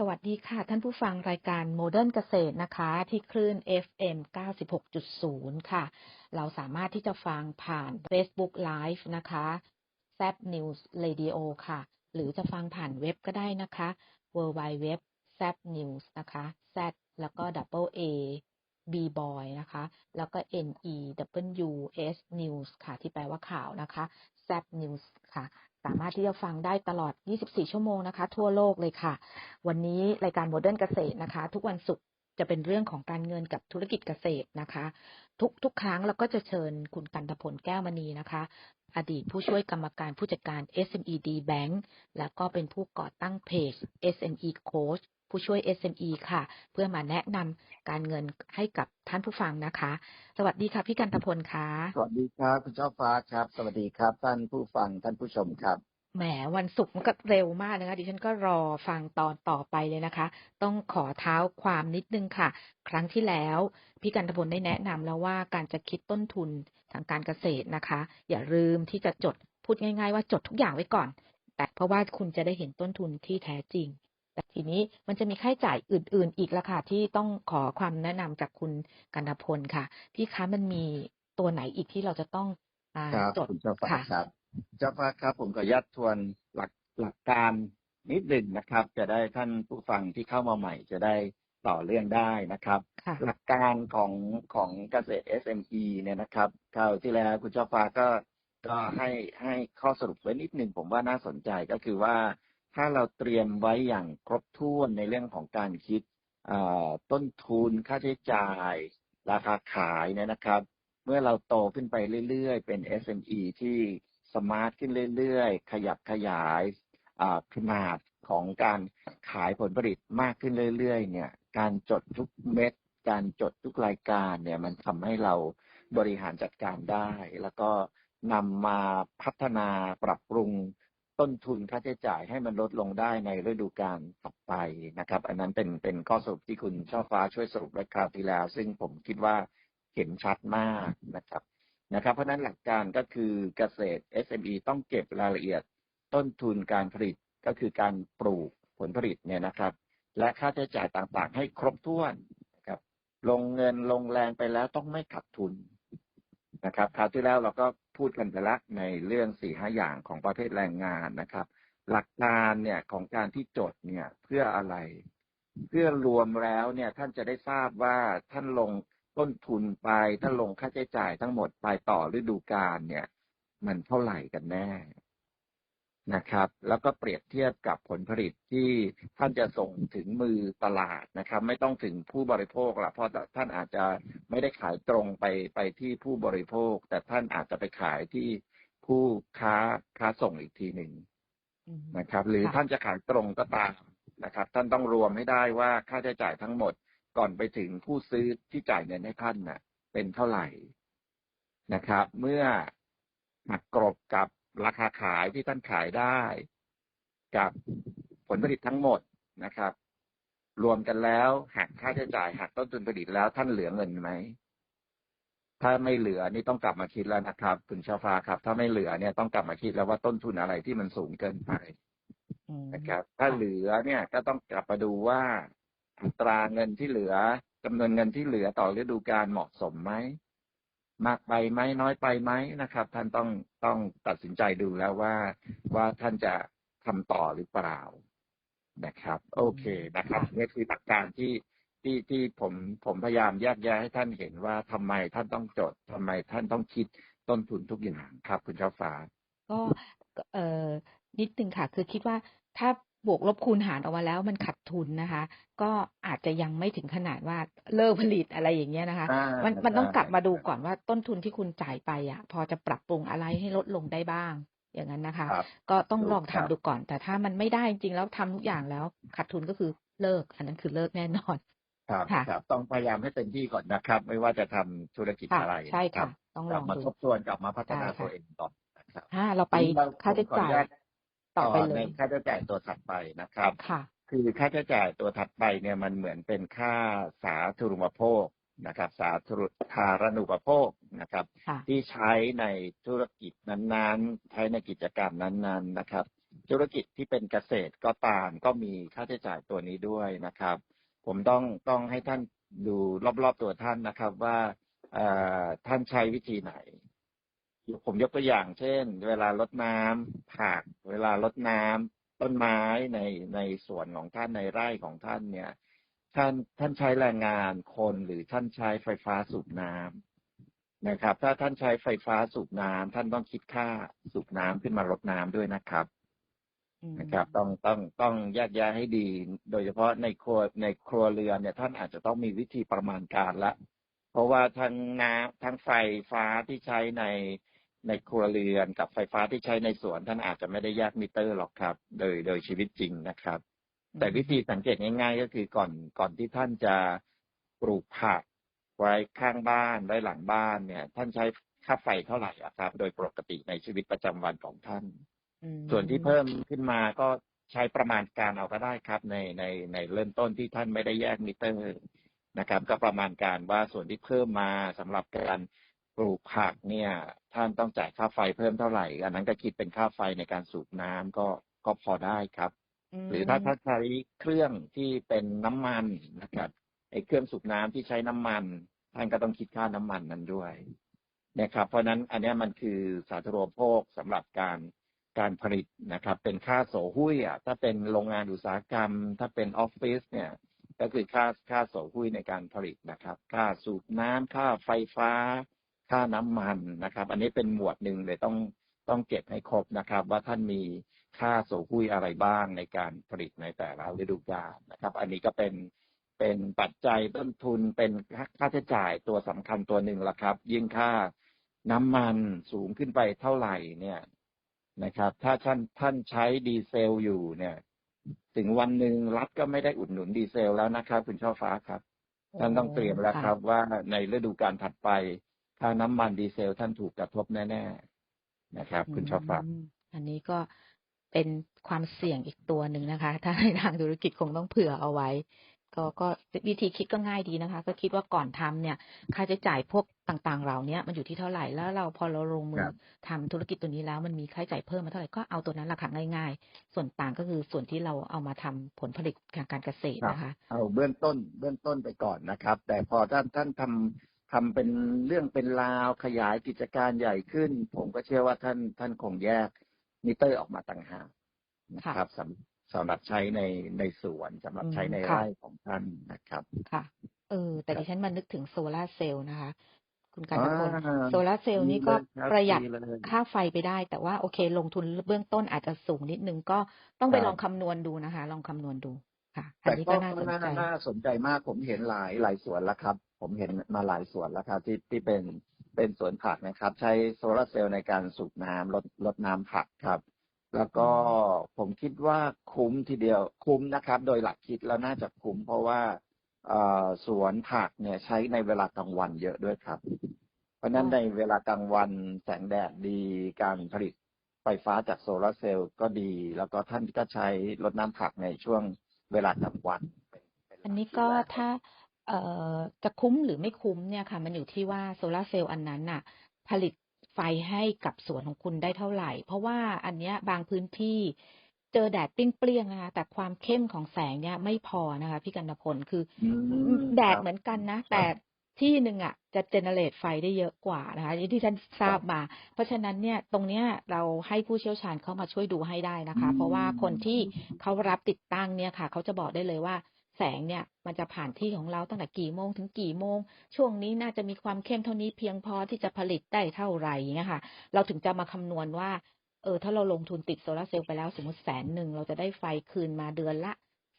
สวัสดีค่ะ ท่านผู้ฟังรายการโมเดิร์นเกษตรนะคะ ที่คลื่น FM 96.0 ค่ะ เราสามารถที่จะฟังผ่าน Facebook Live นะคะ z News Radio ค่ะ หรือจะฟังผ่านเว็บก็ได้นะคะ www z news นะคะ z แล้วก็ double a b boy นะคะ แล้วก็ n e w s news ค่ะ ที่แปลว่าข่าวนะคะ z news ค่ะ สามารถที่จะฟังได้ตลอด 24 ชั่วโมงนะคะ ทั่วโลกเลยค่ะ วันนี้รายการโมเดิร์นเกษตรนะคะ ทุกวันศุกร์จะเป็นเรื่องของการเงินกับธุรกิจเกษตรนะคะ ทุกทุกครั้งเราก็จะเชิญคุณกันตพลแก้วมณีนะคะ อดีตผู้ช่วยกรรมการผู้จัดการ SMED Bank แล้วก็เป็นผู้ก่อตั้งเพจ SME Coach ผู้ช่วย SME ค่ะ เพื่อมาแนะนำการเงินให้กับท่านผู้ฟังนะคะ สวัสดีค่ะ พี่กันตพลค่ะสวัสดีครับคุณเจ้าฟ้าครับ สวัสดีครับ ท่านผู้ฟังท่านผู้ชมครับแหมวันศุกร์มันก็เร็วมากนะคะ ดิฉันก็รอฟังตอนต่อไปเลยนะคะ ต้องขอเท้าความนิดนึงค่ะ ครั้งที่แล้ว พี่กันตพลได้แนะนำแล้วว่าการจะคิดต้นทุนทางการเกษตรนะคะ อย่าลืมที่จะจดพูดง่าย ๆ ว่าจดทุกอย่างไว้ก่อน แต่เพราะว่าคุณจะได้เห็นต้นทุนที่แท้จริง แต่ทีนี้มันจะมีค่าใช้จ่ายอื่น ๆ อีกละค่ะที่ต้องขอความแนะนำจากคุณกันตพลค่ะ พี่คะมันมีตัวไหนอีกที่เราจะต้องอาครับจดคุณเจ้าฟ้าค่ะครับเจ้าฟ้าครับ ผมขออนุญาตทวนหลักหลักการนิดหนึ่งนะครับ จะได้ท่านผู้ฟังที่เข้ามาใหม่จะได้ต่อเรื่องได้นะครับค่ะหลักการของของเกษตร SME เนี่ยนะครับคราวที่แล้วคุณเจ้าฟ้าก็ก็ให้ให้ข้อสรุปไว้นิดหนึ่งผมว่าน่าสนใจก็คือว่า ถ้าเราเตรียมไว้อย่างครบถ้วนในเรื่องของการคิดต้นทุนค่าใช้จ่าย ราคาขายเนี่ยนะครับ เมื่อเราโตขึ้นไปเรื่อยๆ เป็น SME ที่สมาร์ทขึ้นเรื่อยๆ ขยับขยายขนาดของการขายผลผลิตมากขึ้นเรื่อยๆ เนี่ย การจดทุกเม็ด การจดทุกรายการเนี่ยมันทำให้เราบริหารจัดการได้ แล้วก็นำมาพัฒนาปรับปรุง ต้นทุนค่าใช้จ่ายให้มันลดลงได้ในฤดูกาลถัดไปนะครับ อันนั้นเป็นเป็นข้อสรุปที่คุณช่อฟ้าช่วยสรุปไว้คราวที่แล้ว ซึ่งผมคิดว่าเห็นชัดมากนะครับนะครับ เพราะฉะนั้นหลักการก็คือเกษตร SME ต้องเก็บรายละเอียดต้นทุนการผลิตก็คือการปลูกผลผลิตเนี่ยนะครับ และค่าใช้จ่ายต่างๆ ให้ครบถ้วนนะครับ ลงเงินลงแรงไปแล้วต้องไม่ขาดทุนนะครับ คราวที่แล้วเราก็ พูดกันไปละในเรื่องสี่ห้าอย่างของประเภทแรงงานนะครับ หลักการเนี่ยของการที่จดเนี่ยเพื่ออะไร เพื่อรวมแล้วเนี่ยท่านจะได้ทราบว่าท่านลงต้นทุนไปท่านลงค่าใช้จ่ายทั้งหมดไปต่อฤดูกาลเนี่ย มันเท่าไหร่กันแน่ นะครับ แล้วก็เปรียบเทียบกับผลผลิตที่ท่านจะส่งถึงมือตลาดนะครับ ไม่ต้องถึงผู้บริโภคละเพราะท่านอาจจะไม่ได้ขายตรงไปไปที่ผู้บริโภค แต่ท่านอาจจะไปขายที่ผู้ค้าค้าส่งอีกทีหนึ่งอืมนะครับ หรือค่ะท่านจะขายตรงก็ตามนะครับ ท่านต้องรวมให้ได้ว่าค่าใช้จ่ายทั้งหมดก่อนไปถึงผู้ซื้อที่จ่ายเงินให้ท่านน่ะ เป็นเท่าไหร่นะครับ เมื่อหักกรบกับ ราคาขายที่ท่านขายได้ กับผลผลิตทั้งหมดนะครับ รวมกันแล้วหักค่าใช้จ่ายหักต้นทุนผลิตแล้วท่านเหลือเงินไหมถ้าไม่เหลือนี่ต้องกลับมาคิดแล้วนะครับคุณชาฟาครับ ถ้าไม่เหลือเนี่ยต้องกลับมาคิดแล้วว่าต้นทุนอะไรที่มันสูงเกินไปนะครับ ถ้าเหลือเนี่ยก็ต้องกลับมาดูว่าอัตราเงินที่เหลือจำนวนเงินที่เหลือต่อฤดูกาลเหมาะสมไหม มากไปไหมน้อยไปไหมนะครับ ท่านต้องต้องตัดสินใจดูแล้วว่าว่าท่านจะทำต่อหรือเปล่านะครับ โอเคนะครับนี่คือหลักการที่ที่ที่ผมผมพยายามแยกแยะให้ท่านเห็นว่าทำไมท่านต้องจดทำไมท่านต้องคิดต้นทุนทุกอย่างครับ คุณเจ้าฟ้า ก็เอ่อนิดนึงค่ะ คือคิดว่าถ้า บวกลบคูณหารออกมาแล้วมันขาดทุนนะคะ ก็อาจจะยังไม่ถึงขนาดว่าเลิกผลิตอะไรอย่างเงี้ยนะคะอ่ามันมันต้องใช่กลับมาดูก่อนว่าต้นทุนที่คุณจ่ายไปอะ พอจะปรับปรุงอะไรให้ลดลงได้บ้าง อย่างนั้นนะคะครับก็ต้องลองครัทำบดูก่อน แต่ถ้ามันไม่ได้จริงๆแล้วทำทุกอย่างแล้วขาดทุนก็คือเลิก อันนั้นคือเลิกแน่นอนครับค่ะครับ ต้องพยายามให้เต็มที่ก่อนนะครับ ไม่ว่าจะทำธุรกิจค่ะอะไรใช่นรัค่ะบต้องกลลัอบงมาดูทบทวนกลับมาพัฒนาได้ค่ะตัวเองก่อนนะครับถ้าเราไปทีนี้เราค่าใช้ผมขอจ่าอยนุญา ตต่อไปเลในยค่าใช้จ่ายตัวถัดไปนะครับค่ะคือค่าใช้จ่ายตัวถัดไปเนี่ยมันเหมือนเป็นค่าสาธารณูปโภคนะครับ สาธารณูปโภคนะครับค่ะที่ใช้ในธุรกิจนั้นๆ ใช้ในกิจการนั้นๆนะครับ ธุรกิจที่เป็นเกษตรก็ตามก็มีค่าใช้จ่ายตัวนี้ด้วยนะครับ ผมต้องต้องให้ท่านดูรอบๆตัวท่านนะครับว่าเอ่อท่านใช้วิธีไหน ผมยกตัวอย่าง เช่น เวลารดน้ำผัก เวลารดน้ำต้นไม้ในในสวนของท่านในไร่ของท่านเนี่ย ท่านท่านใช้แรงงานคนหรือท่านใช้ไฟฟ้าสูบน้ำนะครับ ถ้าท่านใช้ไฟฟ้าสูบน้ำท่านต้องคิดค่าสูบน้ำขึ้นมารดน้ำด้วยนะครับอืมนะครับ ต้องต้องต้องแยกแยะให้ดี โดยเฉพาะในครัวในครัวเรือนเนี่ย ท่านอาจจะต้องมีวิธีประมาณการละ เพราะว่าทั้งน้ำทั้งไฟฟ้าที่ใช้ใน ในครัวเรือนกับไฟฟ้าที่ใช้ในสวนท่านอาจจะไม่ได้แยกมิเตอร์หรอกครับ โดยโดยชีวิตจริงนะครับ แต่วิธีสังเกตง่าย ๆ ก็คือก่อนก่อนที่ท่านจะปลูกผักไว้ข้างบ้านไว้หลังบ้านเนี่ย ท่านใช้ค่าไฟเท่าไหร่อะครับ โดยปกติในชีวิตประจำวันของท่านอืมส่วนที่เพิ่มขึ้นมาก็ใช้ประมาณการเอาก็ได้ครับ ในในในเริ่มต้นที่ท่านไม่ได้แยกมิเตอร์นะครับ ก็ประมาณการว่าส่วนที่เพิ่มมาสำหรับการปลูกผักเนี่ย ท่านต้องจ่ายค่าไฟเพิ่มเท่าไหร่อันนั้นก็คิดเป็นค่าไฟในการสูบน้ำก็ก็พอได้ครับมหรือถ้าถ้าใช้เครื่องที่เป็นน้ำมันนะครับไอ้เครื่องสูบน้ำที่ใช้น้ำมัน ท่านก็ต้องคิดค่าน้ำมันนั้นด้วยนะครับเพราะฉะนั้นอันเนี้ยมันคือสาธารณูปโภคสำหรับการการผลิตนะครับ เป็นค่าโสหุ้ยอะถ้าเป็นโรงงานอุตสาหกรรม ถ้าเป็นออฟฟิศเนี่ย ก็คือค่าค่าโสหุ้ยในการผลิตนะครับ ค่าสูบน้ำค่าไฟฟ้า ค่าน้ำมันนะครับ อันนี้เป็นหมวดหนึ่งเลยต้องต้องเก็บให้ครบนะครับ ว่าท่านมีค่าโสหุ้ยอะไรบ้างในการผลิตในแต่ละฤดูกาลนะครับ อันนี้ก็เป็นเป็นปัจจัยต้นทุนเป็นค่าใช้จ่ายตัวสำคัญตัวหนึ่งละครับ ยิ่งค่าน้ำมันสูงขึ้นไปเท่าไหร่เนี่ยนะครับ ถ้าท่านท่านใช้ดีเซลอยู่เนี่ย ถึงวันหนึ่งรัฐก็ไม่ได้อุดหนุนดีเซลแล้วนะครับ คุณช่อฟ้าครับ ท่านต้องเตรียมแล้วครับว่าในฤดูกาลถัดไป ค่าน้ำมันดีเซลท่านถูกกระทบแน่ ๆนะครับ คุณชอบฟังมอันนี้ก็เป็นความเสี่ยงอีกตัวหนึ่งนะคะ ถ้าในทางธุรกิจคงต้องเผื่อเอาไว้ ก็ก็วิธีคิดก็ง่ายดีนะคะ ก็คิดว่าก่อนทำเนี่ย ค่าใช้จ่ายพวกต่างๆเหล่านี้มันอยู่ที่เท่าไหร่แล้วเราพอเราลงมืคอรับทำธุรกิจตัวนี้แล้วมันมีค่าใช้จ่ายเพิ่มมาเท่าไหร่ก็เอาตัวนั้นราคาง่าย ๆ ส่วนต่างก็คือส่วนที่เราเอามาทำผลผลิตทางการเกษตรนะคะ เอาเบื้องต้นเบื้องต้นไปก่อนนะครับ แต่พอท่านท่านทำ ทำเป็นเรื่องเป็นราวขยายกิจการใหญ่ขึ้น ผมก็เชื่อว่าท่านท่านคงแยกมิเตอร์ออกมาต่างหากนะครับสำสำหรับใช้ในในสวนสำหรับใช้ในอืมค่ะไร่ของท่านนะครับค่ะ เออ แต่ครับดิฉันมานึกถึงโซลาร์เซลล์นะคะ คุณกันอ่าตพลโซลาร์เซลล์นี่ก็ดีเลยครับประหยัดดีเลยค่าไฟไปได้ แต่ว่าโอเค ลงทุนเบื้องต้นอาจจะสูงนิดนึงก็ต้องไปครับลองคำนวณดูนะคะ ลองคำนวณดูค่ะ อันแต่นี้ก็ก็น่าสนน่าใจน่าสนใจมากผมเห็นหลายหลายสวนแล้วครับ ผมเห็นมาหลายสวนแล้วครับที่ที่เป็นเป็นสวนผักนะครับ ใช้โซลาร์เซลล์ในการสูบน้ำลดลดน้ำผักครับ แล้วก็ผมคิดว่าคุ้มทีเดียวคุ้มนะครับ โดยหลักคิดแล้วน่าจะคุ้ม เพราะว่าสวนผักเนี่ยใช้ในเวลากลางวันเยอะด้วยครับ เพราะนั้นในเวลากลางวันแสงแดดดีการผลิตไฟฟ้าจากโซลาร์เซลล์ก็ดี แล้วก็ท่านก็ใช้รดน้ำผักในช่วงเวลากลางวัน อันนี้ก็ถ้า จะคุ้มหรือไม่คุ้มเนี่ยค่ะ มันอยู่ที่ว่าโซลาร์เซลล์อันนั้นน่ะ ผลิตไฟให้กับสวนของคุณได้เท่าไหร่ เพราะว่าอันเนี้ยบางพื้นที่เจอแดดเปรี้ยงๆนะคะแต่ความเข้มของแสงเนี่ยไม่พอนะคะพี่กันตพลคืออืมแดดครับเหมือนกันนะ แต่ที่หนึ่งอะ จะเจเนเรตไฟได้เยอะกว่านะคะที่ฉันทราบมา เพราะฉะนั้นเนี่ยตรงเนี้ยเราให้ผู้เชี่ยวชาญเข้ามาช่วยดูให้ได้นะคะ เพราะว่าคนที่เขารับติดตั้งเนี่ยค่ะ เขาจะบอกได้เลยว่า แสงเนี่ยมันจะผ่านที่ของเราตั้งแต่กี่โมงถึงกี่โมง ช่วงนี้น่าจะมีความเข้มเท่านี้เพียงพอที่จะผลิตได้เท่าไหร่อย่างเงี้ยค่ะ เราถึงจะมาคำนวณว่า เออ ถ้าเราลงทุนติดโซลาร์เซลล์ไปแล้วสมมติแสนหนึ่งเราจะได้ไฟคืนมาเดือนละ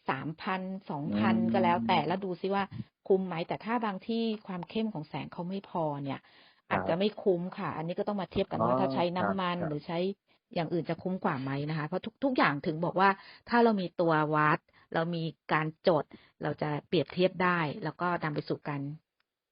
สามพันสองพันอืมก็แล้วแต่แล้วดูซิว่าคุ้มไหมแต่ถ้าบางที่ความเข้มของแสงเขาไม่พอเนี่ย อาจจะไม่คุ้มค่ะ อันนี้ก็ต้องมาเทียบกันว่าอ๋อถ้าใช้น้ำมันครับหรือใช้อย่างอื่นจะคุ้มกว่าไหมนะคะ เพราะทุกทุกอย่างถึงบอกว่าถ้าเรามีตัววัด เรามีการจด เราจะเปรียบเทียบได้ แล้วก็นำไปสู่การ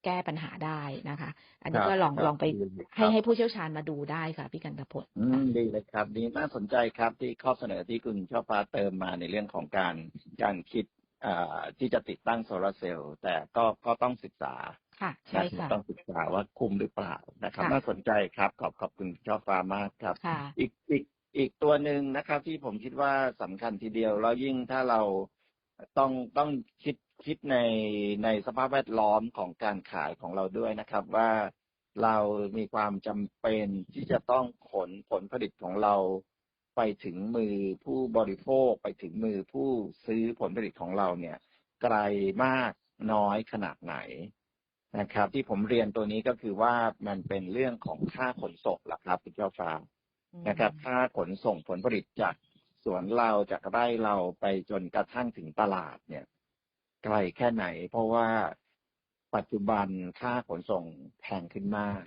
แก้ปัญหาได้นะคะ อันนี้ครับก็ลองครับลองไปดีเลยให้ครับให้ผู้เชี่ยวชาญมาดูได้ค่ะ พี่กันตพลอืมดีเลยครับดีน่าสนใจครับที่ข้อเสนอที่คุณชอบฟ้าเติมมาในเรื่องของการการคิดอ่าที่จะติดตั้งโซลาร์เซลล์แต่ก็ก็ต้องศึกษาค่ะใช่นะค่ะต้องศึกษาว่าคุ้มหรือเปล่านะครับค่ะน่าสนใจครับ ขอบขอบคุณชอบฟ้ามากครับค่ะอีกอีก อีกตัวหนึ่งนะครับ ที่ผมคิดว่าสำคัญทีเดียว แล้วยิ่งถ้าเราต้องต้องคิดคิดในในสภาพแวดล้อมของการขายของเราด้วยนะครับ ว่าเรามีความจำเป็นที่จะต้องขนผลผลิตของเรา ไปถึงมือผู้บริโภคไปถึงมือผู้ซื้อผลผลิตของเราเนี่ย ไกลมากน้อยขนาดไหนนะครับ ที่ผมเรียนตัวนี้ก็คือว่ามันเป็นเรื่องของค่าขนส่งละครับคุณเจ้าฟ้า นะครับค่าขนส่งผลผลิตจากสวนเราจากไร่เราไปจนกระทั่งถึงตลาดเนี่ย ไกลแค่ไหน เพราะว่าปัจจุบันค่าขนส่งแพงขึ้นมาก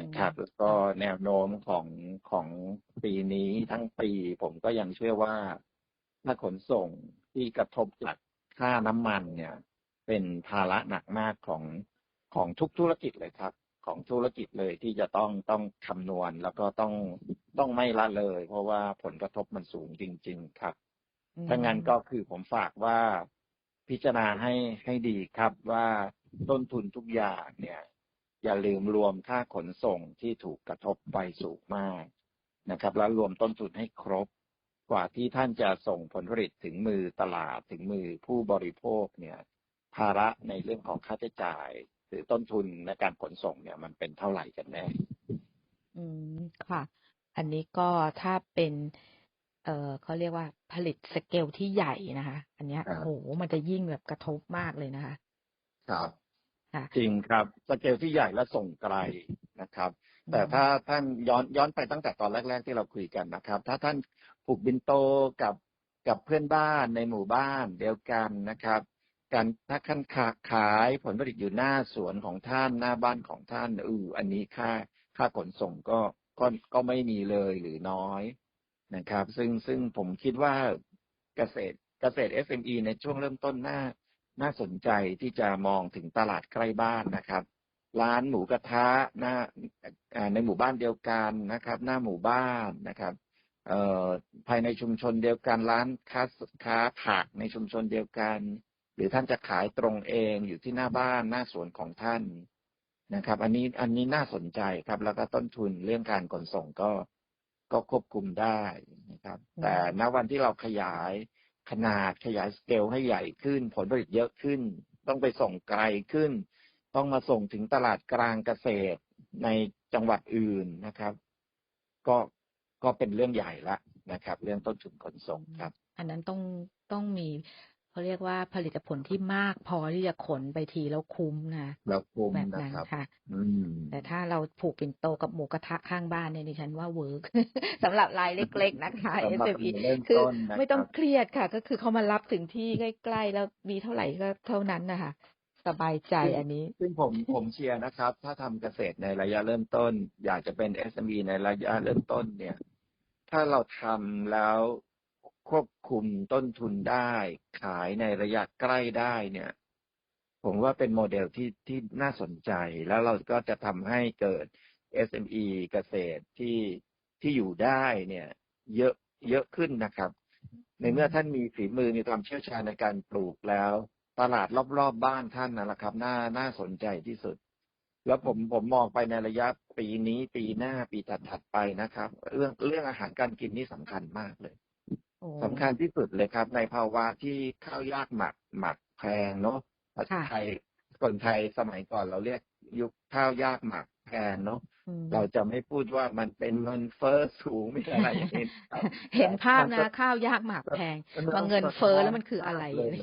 นะครับ แล้วก็แนวโน้มของของปีนี้ทั้งปีผมก็ยังเชื่อว่าค่าขนส่งที่กระทบจากค่าน้ำมันเนี่ย เป็นภาระหนักมากของของทุกธุรกิจเลยครับ ของธุรกิจเลยที่จะต้องต้องคำนวณ แล้วก็ต้องต้องไม่ละเลย เพราะว่าผลกระทบมันสูงจริง ๆ ครับถ้างั้นก็คือผมฝากว่าพิจารณาให้ให้ดีครับว่าต้นทุนทุกอย่างเนี่ย อย่าลืมรวมค่าขนส่งที่ถูกกระทบไปสูงมากนะครับ แล้วรวมต้นทุนให้ครบ กว่าที่ท่านจะส่งผลผลิตถึงมือตลาดถึงมือผู้บริโภคเนี่ย ภาระในเรื่องของค่าใช้จ่าย หรือต้นทุนในการขนส่งเนี่ย มันเป็นเท่าไหร่กันแน่ อืมค่ะ อันนี้ก็ถ้าเป็น เอ่อเขาเรียกว่าผลิตสเกลที่ใหญ่นะคะ อันเนี้ยครับโอ้โหมันจะยิ่งแบบกระทบมากเลยนะคะ ครับค่ะจริงครับสเกลที่ใหญ่และส่งไกลนะครับ แต่ถ้าท่านย้อนย้อนไปตั้งแต่ตอนแรก ๆ ที่เราคุยกันนะครับ ถ้าท่านผูกบินโตกับกับเพื่อนบ้านในหมู่บ้านเดียวกันนะครับ การถ้าท่านขาขายผลผลิตอยู่หน้าสวนของท่านหน้าบ้านของท่านอืออันนี้ค่าค่าขนส่งก็ก็ก็ไม่มีเลยหรือน้อยนะครับ ซึ่งซึ่งผมคิดว่าเกษตรเกษตร SME ในช่วงเริ่มต้นน่าน่าสนใจที่จะมองถึงตลาดใกล้บ้านนะครับ ร้านหมูกระทะหน้าอ่าในหมู่บ้านเดียวกันนะครับ หน้าหมู่บ้านนะครับเอ่อภายในชุมชนเดียวกันร้านค้าค้าผักในชุมชนเดียวกัน หรือท่านจะขายตรงเองอยู่ที่หน้าบ้านหน้าสวนของท่านนะครับ อันนี้อันนี้น่าสนใจครับ แล้วก็ต้นทุนเรื่องการขนส่งก็ก็ควบคุมได้นะครับอืมแต่ณวันที่เราขยายขนาดขยายสเกลให้ใหญ่ขึ้น ผลผลิตเยอะขึ้น ต้องไปส่งไกลขึ้น ต้องมาส่งถึงตลาดกลางเกษตรในจังหวัดอื่นนะครับ ก็ก็เป็นเรื่องใหญ่ละนะครับ เรื่องต้นทุนขนส่งครับ อันนั้นต้องต้องมี เขาเรียกว่าผลิตผลที่มากพอที่จะขนไปทีแล้วคุ้มนะแล้วคุ้มแบบนะนั้นครับค่ะอืมแต่ถ้าเราผูกปิ่นโตกับหมูกระทะข้างบ้านเนี่ยดิฉันว่าเวิร์กสำหรับรายเล็ก ๆ นะคะสำหรับ SME เริ่มคือต้นนะครับไม่ต้องเครียดค่ะ ก็คือเขามารับถึงที่ใกล้ ๆ แล้วมีเท่าไหร่ก็เท่านั้นนะคะสบายใจอันนี้ ซึ่งผมผมเชียร์นะครับ ถ้าทำเกษตรในระยะเริ่มต้น อยากจะเป็น SME ในระยะเริ่มต้นเนี่ย ถ้าเราทำแล้ว ควบคุมต้นทุนได้ ขายในระยะใกล้ได้เนี่ย ผมว่าเป็นโมเดลที่ที่น่าสนใจ แล้วเราก็จะทำให้เกิด SME เกษตรที่ที่อยู่ได้เนี่ย เยอะเยอะขึ้นนะครับ ในเมื่อท่านมีฝีมือมีความเชี่ยวชาญในการปลูกแล้ว ตลาดรอบๆบบ้านท่านนั่นแหละครับ น่าน่าสนใจที่สุด แล้วผมผมมองไปในระยะปีนี้ ปีหน้าปีถัดๆไปนะครับ เรื่องเรื่องอาหารการกินนี่สำคัญมากเลย สำคัญที่สุดเลยครับ ในภาวะที่ข้าวยากหมักหมักแพงเนาะค่ะไทยคนไทยสมัยก่อนเราเรียกยุคข้าวยากหมักแพงเนาะอืมเราจะไม่พูดว่ามันเป็นเงินเฟ้อสูงไม่อะไรอย่างนี้ครับเห็นภาพมันะก็ข้าวยากหมากแพงมันว่าเงินสะท้เฟ้อแล้วมันคืออะไรภาพเลย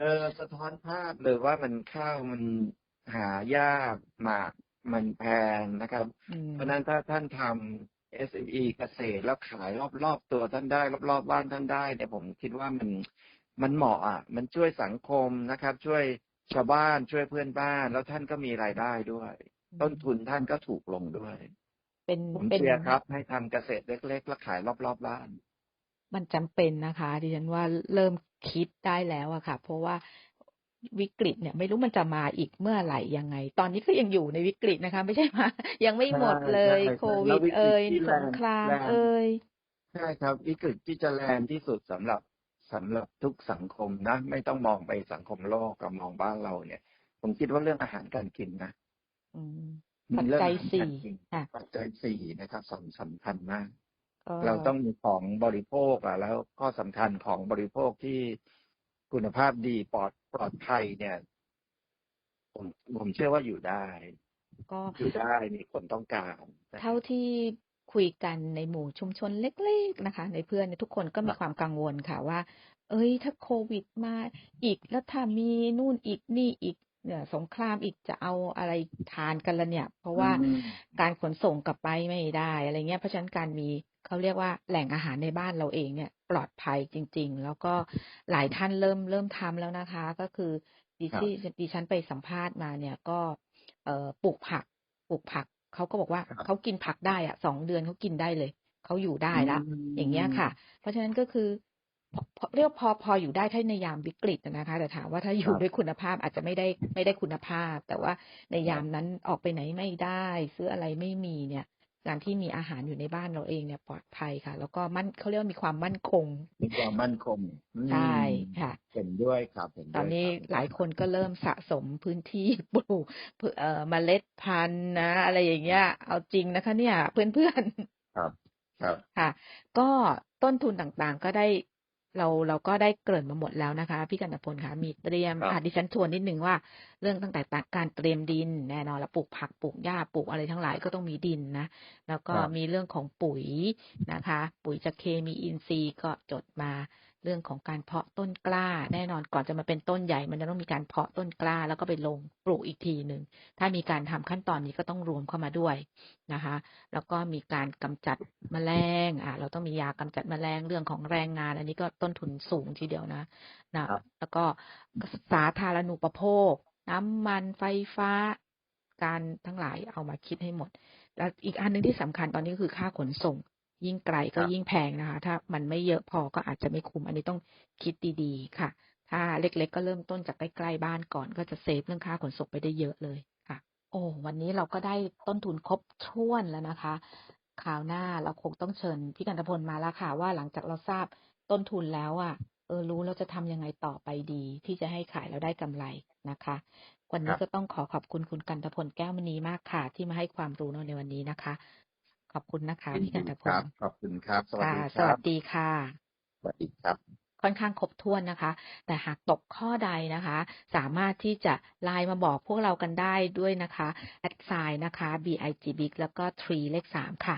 เออสะท้อนภาพเลยว่ามันข้าวมันหายากหมากมันแพงนะครับอืมเพราะฉะนั้นถ้าท่านทำ SME เกษตรแล้วขายรอบๆตัวท่านได้ รอบๆบ้านท่านได้เนี่ยผมคิดว่ามันมันเหมาะอะมันช่วยสังคมนะครับ ช่วยชาวบ้านช่วยเพื่อนบ้าน แล้วท่านก็มีรายได้ด้วย ต้นทุนท่านก็ถูกลงด้วย เป็นผมเป็นเชียร์ครับ ให้ทำเกษตรเล็กๆแล้วขายรอบๆบ้าน มันจำเป็นนะคะดิฉันว่าเริ่มคิดได้แล้วอะค่ะ เพราะว่า วิกฤตเนี่ย ไม่รู้มันจะมาอีกเมื่อไหร่ยังไง ตอนนี้ก็ยังอยู่ในวิกฤตนะคะ ไม่ใช่มายังไม่หมดเลยใช่ใช่โคแล้วิวดวิกฤตเอ่ยที่สแรงงครามแรงเอ่ยใช่ครับ วิกฤตที่จะแรงที่สุดสำหรับสำหรับทุกสังคมนะ ไม่ต้องมองไปสังคมโลกกับมองบ้านเราเนี่ย ผมคิดว่าเรื่องอาหารการกินนะอืมมีปัจเรื่องจัยอาหารสี่การกินค่ะปัจจัยสี่นะครับสำสำคัญมากก็เราต้องมีของบริโภคอะ แล้วข้อสำคัญของบริโภคที่คุณภาพดีปลอด ปลอดภัยเนี่ย ผมผมเชื่อว่าอยู่ได้ ก็อยู่ได้มีคนต้องการนะเท่าที่คุยกันในหมู่ชุมชนเล็กๆนะคะ ในเพื่อนเนี่ยทุกคนก็มีความกังวลค่ะว่า เอ้ย ถ้าโควิดมาอีกแล้วถ้ามีนู่นอีกนี่อีกเนี่ยสงครามอีกจะเอาอะไรทานกันละเนี่ย เพราะว่าอืมการขนส่งกลับไปไม่ได้อะไรเงี้ยเพราะฉะนั้นการมี เขาเรียกว่าแหล่งอาหารในบ้านเราเองเนี่ย ปลอดภัยจริง ๆ แล้วก็หลายท่านเริ่มเริ่มทำแล้วนะคะ ก็คือดิครับที่ดิฉันไปสัมภาษณ์มาเนี่ยก็เอ่อปลูกผักปลูกผักเขาก็บอกว่าครับเขากินผักได้อะสองเดือนเขากินได้เลยเขาอยู่ได้ละอืมอย่างเงี้ยค่ะ เพราะฉะนั้นก็คือพอพอเรียกว่าพอพออยู่ได้ถ้าในยามวิกฤตนะคะ แต่ถามว่าถ้าอยู่ครับด้วยคุณภาพอาจจะไม่ได้ไม่ได้คุณภาพ แต่ว่าในยามนั้นออกไปไหนไม่ได้ ซื้ออะไรไม่มีเนี่ย การที่มีอาหารอยู่ในบ้านเราเองเนี่ยปลอดภัยค่ะ แล้วก็มั่นเขาเรียกว่ามีความมั่นคง มีความมั่นคงอืมใช่ค่ะ เห็นด้วยครับเห็นด้วยตอนนี้ครับหลายคนก็เริ่มสะสมพื้นที่ปลูกเอ่อเมล็ดพันธุ์นะ อะไรอย่างเงี้ย เอาจริงนะคะ เนี่ย เพื่อนๆครับ ครับค่ะ ก็ต้นทุนต่างๆก็ได้ เราเราก็ได้เกริ่นมาหมดแล้วนะคะ พี่กันตพลคะมีเตรียมครับอะดิฉันทวนนิดนึงว่า เรื่องตั้งแต่การเตรียมดินแน่นอนแล้วปลูกผักปลูกหญ้าปลูกอะไรทั้งหลายก็ต้องมีดินนะ แล้วก็ครับมีเรื่องของปุ๋ยนะคะ ปุ๋ยจากเคมีอินทรีย์ก็จดมา เรื่องของการเพาะต้นกล้า แน่นอนก่อนจะมาเป็นต้นใหญ่ มันจะต้องมีการเพาะต้นกล้า แล้วก็ไปลงปลูกอีกทีหนึ่งถ้ามีการทำขั้นตอนนี้ก็ต้องรวมเข้ามาด้วยนะคะ แล้วก็มีการกำจัดแมลงอะเราต้องมียากำจัดแมลงเรื่องของแรงงาน อันนี้ก็ต้นทุนสูงทีเดียวนะนะครับแล้วก็สาธารณูปโภค น้ำมันไฟฟ้า การทั้งหลายเอามาคิดให้หมด แล้วอีกอันหนึ่งที่สำคัญตอนนี้คือค่าขนส่ง ยิ่งไกลก็ครับยิ่งแพงนะคะ ถ้ามันไม่เยอะพอก็อาจจะไม่คุ้มอันนี้ต้องคิดดีๆ ค่ะ ถ้าเล็ก ๆ ก็เริ่มต้นจากใกล้ๆบ้านก่อนก็จะเซฟเรื่องค่าขนส่งไปได้เยอะเลยค่ะ โอ้วันนี้เราก็ได้ต้นทุนครบถ้วนแล้วนะคะคราวหน้าเราคงต้องเชิญพี่กันตพลมาแล้วค่ะ ว่าหลังจากเราทราบต้นทุนแล้วอะเออรู้เราจะทำยังไงต่อไปดี ที่จะให้ขายแล้วได้กำไรนะคะ วันคนี้รับก็ต้องขอขอบคุณคุณกันตพลแก้วมณีมากค่ะ ที่มาให้ความรู้ในวันนี้นะคะ ขอบคุณนะคะยินพี่กันดีตพครัลบขอบคุณครับ สวัสค่ะดีสครัวับสดีค่ะ สวัสดีครับ ค่อนข้างครบถ้วนนะคะ แต่หากตกข้อใดนะคะ สามารถที่จะไลน์มาบอกพวกเรากันได้ด้วยนะคะแอดไซน์นะคะ big big แล้วก็ tree เลขสามค่ะ